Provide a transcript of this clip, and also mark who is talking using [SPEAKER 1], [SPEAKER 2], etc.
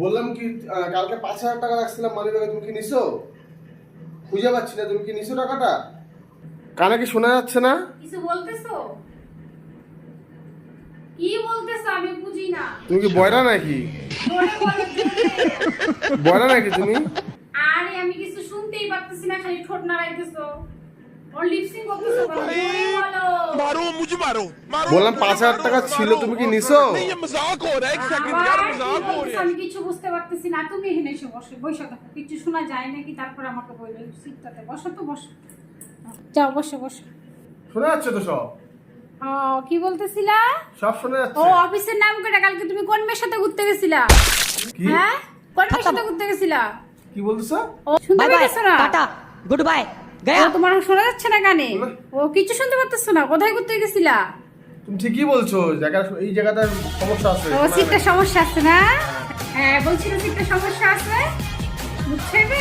[SPEAKER 1] বললাম কি কালকে পাঁচ হাজার টাকা রাখছিলাম মানি ব্যাগে তুমি কি নিছো? খুঁজে পাচ্ছি না তুমি কি নিছো টাকাটা? কানে কি শোনা যাচ্ছে না?
[SPEAKER 2] কিছু বলতেছো? কি বলতেছো আমি বুঝি না।
[SPEAKER 1] তুমি কি বয়রা নাকি?
[SPEAKER 2] জোরে বলো, জোরে।
[SPEAKER 1] বয়রা? নাকি তুমি?
[SPEAKER 2] আরে আমি কিছু শুনতেই পারতেছি না খালি ঠোঁট নাড়াইতেছো। ওর লিপসিং করতেছো
[SPEAKER 3] मारो मुझे मारो मारो
[SPEAKER 1] বললাম পাঁচ হাজার টাকা ছিল তুমি কি নিছো
[SPEAKER 3] नहीं ये मजाक हो रहा है एक सेकंड
[SPEAKER 2] আবার
[SPEAKER 3] यार
[SPEAKER 2] কি
[SPEAKER 3] मजाक हो
[SPEAKER 2] বলতেছো?
[SPEAKER 3] रहा है
[SPEAKER 2] আমি কিছু বুঝতে পারতেছি না তুমি এখানে এসে বসে বসে থাকো কিছু শোনা যায় নাকি তারপর আমাকে বলবে সিটটাতে বসো তো বসো যাও বসো বসো
[SPEAKER 1] শোনা যাচ্ছে তো সব
[SPEAKER 2] ও কি বলতেছিলা
[SPEAKER 1] সব শোনা
[SPEAKER 2] ও
[SPEAKER 1] যাচ্ছে
[SPEAKER 2] অফিসের নাম করে কালকে তুমি কোন মেয়ের সাথে ঘুরতে গেছিলা
[SPEAKER 1] কি
[SPEAKER 2] হ্যাঁ কোন মেয়ের সাথে ঘুরতে গেছিলা
[SPEAKER 1] কি বলতেছো
[SPEAKER 2] ও শুনতে
[SPEAKER 4] बाय बाय
[SPEAKER 2] পাচ্ছ না
[SPEAKER 4] टाटा गुड बाय गया
[SPEAKER 2] তোমার শোনা যাচ্ছে না কানে? ও কিছু শুনতে পারতেছ না। কোথায় ঘুরতে গেছিলা?
[SPEAKER 1] তুমি ঠিকই বলছো জায়গা এই জায়গাটার সমস্যা আছে।
[SPEAKER 2] ও সিটটা সমস্যা আছে না? হ্যাঁ। বলছিল সিটটা সমস্যা আছে। বুঝছে বে